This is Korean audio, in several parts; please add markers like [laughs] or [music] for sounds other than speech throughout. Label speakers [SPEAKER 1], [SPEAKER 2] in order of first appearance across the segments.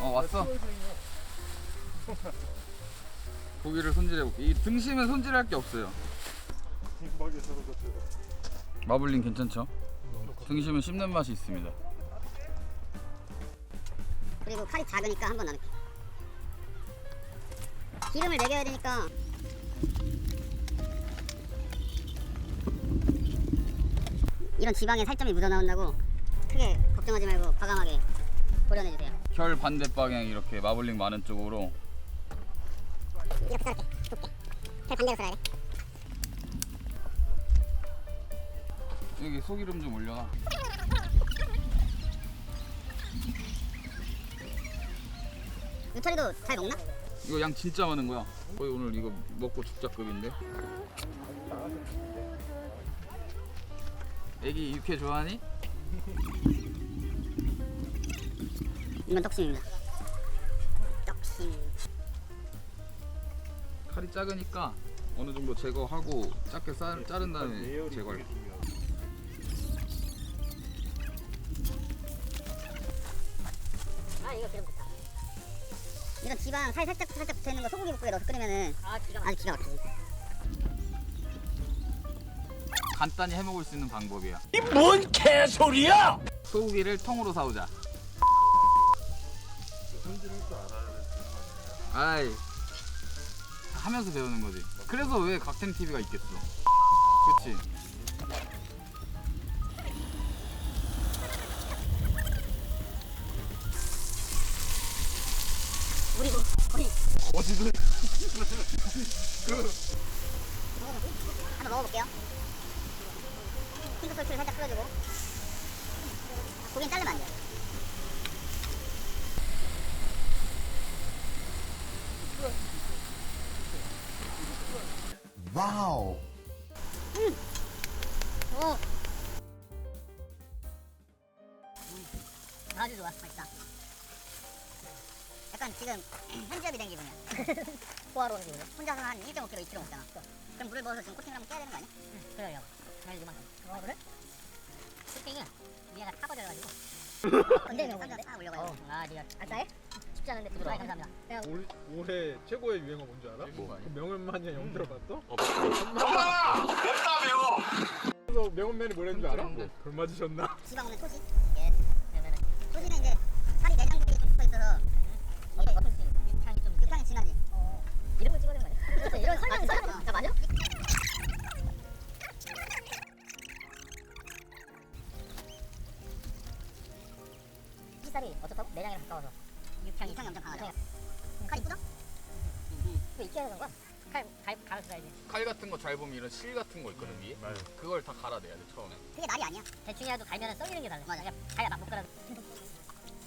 [SPEAKER 1] 어 왔어. [laughs] 고기를 손질해볼게. 이 등심은 손질할 게 없어요. 마블링 괜찮죠? 등심은 씹는 맛이 있습니다.
[SPEAKER 2] 그리고 칼이 작으니까 한번 나눌게. 기름을 먹여야 되니까 이런 지방에 살점이 묻어 나온다고 크게 걱정하지 말고 과감하게 도려내 주세요.
[SPEAKER 1] 결 반대 방향 이렇게 마블링 많은 쪽으로
[SPEAKER 2] 이렇게 썰게 좁게. 잘 반대로 썰어야 돼.
[SPEAKER 1] 여기 소기름 좀 올려놔.
[SPEAKER 2] 유철이도 잘 먹나?
[SPEAKER 1] 이거 양 진짜 많은 거야. 거의 오늘 이거 먹고 죽자급인데. 애기 육회 좋아하니?
[SPEAKER 2] 이건 떡심입니다. 떡심.
[SPEAKER 1] 칼이 작으니까 어느 정도 제거하고 작게 쌀, 자른 다음에
[SPEAKER 3] 중요하다.
[SPEAKER 2] 아 이거 기름 좋다. 이런 지방 살 살짝 살짝 붙어 있는 거 소고기 볶음에 넣어서 끓이면은 아 기가 아주 기가 막히지.
[SPEAKER 1] 간단히 해 먹을 수 있는 방법이야.
[SPEAKER 4] 이 뭔 개소리야!
[SPEAKER 1] 소고기를 통으로 사오자.
[SPEAKER 3] 손질할 줄 알아야 되는 거
[SPEAKER 1] 아이 하면서 배우는 거지. 그래서 왜 각텐 TV가 있겠어. 그렇지.
[SPEAKER 2] 우리 거의
[SPEAKER 3] 어디든
[SPEAKER 2] 한번 먹어볼게요. 핑크 솔트를 살짝 풀어주고 고기는 자르면 안 돼요.
[SPEAKER 4] 와우.
[SPEAKER 2] 오. 아주 좋아, 맛있다. 약간 지금 현지업이 된 기분이야. [laughs] 호화로운 기분. 혼자서 한 1.5kg, 2kg 먹잖아. 그럼 물을 먹어서 지금 코팅을 한번 깨야 되는 거 아니야? 응, 그래요. 잘 이만큼. 어, 그래? 코팅은 위에가 타버려가지고. 언제 먹었는데? 아, 올려가지고. 아, 니가. 아, 싸해? 쉽지 않은데 부드러워. 감사합니다. 내가
[SPEAKER 5] 올, 올해 최고의 유행어 뭔지 알아?
[SPEAKER 1] 뭐?
[SPEAKER 5] 그 명언만이야 영 들어봤어?
[SPEAKER 4] 엄마! 맵다 매워!
[SPEAKER 5] 그래서 명언맨이 뭐랬는 줄 알아? 돌 맞으셨나?
[SPEAKER 2] 지방 없는 토시. 예. 그러면은 토시는 이제 살이 내장들이 좀 붙어 있어서 어떤 어떤 씨 육향이 좀 육향이 진하지. 어. 이런 걸 찍어야 되는 거 아니야? 그렇지. 이런 설명 설명. 자 맞아? 흰살이 어떻다고? 내장이랑 가까워서 육향이 육향이 엄청 강하죠. 칼 이쁘죠? 왜 익혀야 되는 거야? 칼 갈, 갈아줘야지.
[SPEAKER 1] 칼 같은 거 잘 보면 이런 실 같은 거 있거든 위에.
[SPEAKER 3] 맞아.
[SPEAKER 1] 그걸 다 갈아내야 돼 처음에.
[SPEAKER 2] 그게 날이 아니야. 대충이라도 갈면은 썰리는 게 달라. 맞아. 그냥 갈야 막못 갈아.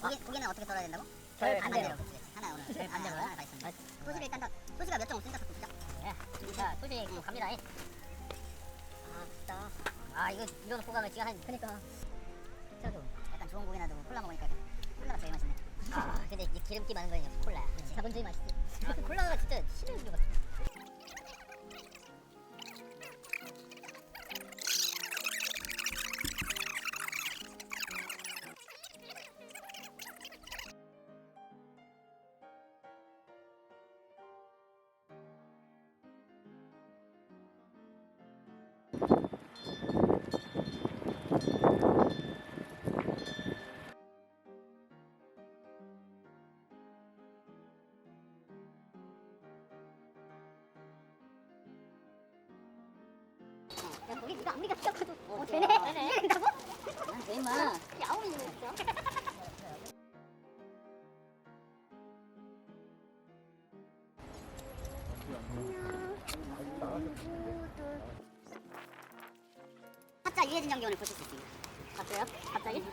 [SPEAKER 2] 고기 고기는 어떻게 썰어야 된다고?
[SPEAKER 6] 절
[SPEAKER 2] 반대로. 하나 오늘
[SPEAKER 6] 절 반대로.
[SPEAKER 2] 하나 가있습니다. 소시를 일단 다 소시가 몇 점 없으니까 다 굽자.
[SPEAKER 6] 예. 자, 소식 또 갑니다. 이. 아, 진짜. 아, 이거 이런 호감을 지금 한 그니까. 진짜 좋은.
[SPEAKER 2] 약간 좋은 고기나 두고 콜라 먹으니까 약간 콜라가 제일 맛있네.
[SPEAKER 6] 아, 근데 이 기름기 많은 거는 역시 콜라야. 그렇지. 자본주의 맛있지. 아, 그 콜라가 진짜 싫은 이유가.
[SPEAKER 2] 누가 아무리 생각해도 어, 되네. 되네. 된다고? 왜 임마. 야옹이 있어. 타짜 유해진 정기원을 보실 수 있습니다. 봤어요? 갑자기?